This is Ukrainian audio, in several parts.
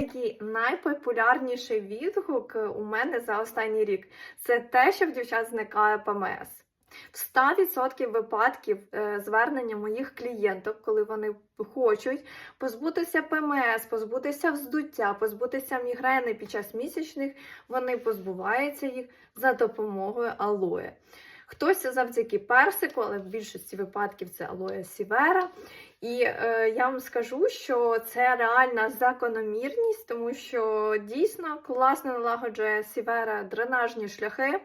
Який найпопулярніший відгук у мене за останній рік це те, що в дівчат зникає ПМС. В 100% випадків е, звернення моїх клієнток, коли вони хочуть позбутися ПМС, позбутися вздуття, позбутися мігрени під час місячних, вони позбуваються їх за допомогою алоє. Хтось завдяки персику, але в більшості випадків це алоє сівера. І е, я вам скажу, що це реальна закономірність, тому що дійсно класно налагоджує сівера дренажні шляхи.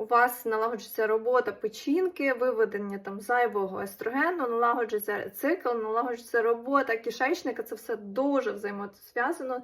У вас налагоджується робота печінки, виведення там зайвого естрогену, налагоджується цикл, налагоджується робота кишечника. Це все дуже взаємозв'язано.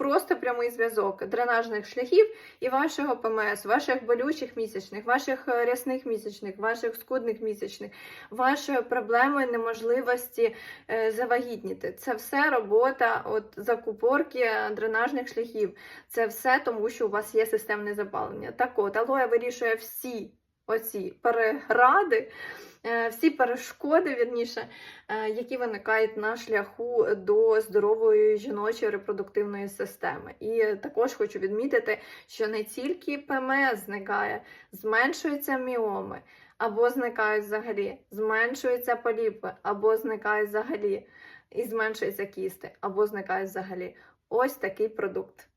Просто прямий зв'язок дренажних шляхів і вашого ПМС, ваших болючих місячних, ваших рясних місячних, ваших скудних місячних, вашої проблеми неможливості е, завагітніти. Це все робота от закупорки дренажних шляхів. Це все тому, що у вас є системне запалення. Так от, алоя вирішує всі оці перегради, е, всі перешкоди, вірніше, е, які виникають на шляху до здорової жіночої репродуктивної системи. І також хочу відмітити, що не тільки ПМС зникає, зменшуються міоми. Або зникають взагалі, зменшуються поліпи, або зникають взагалі, і зменшуються кісти, або зникають взагалі. Ось такий продукт.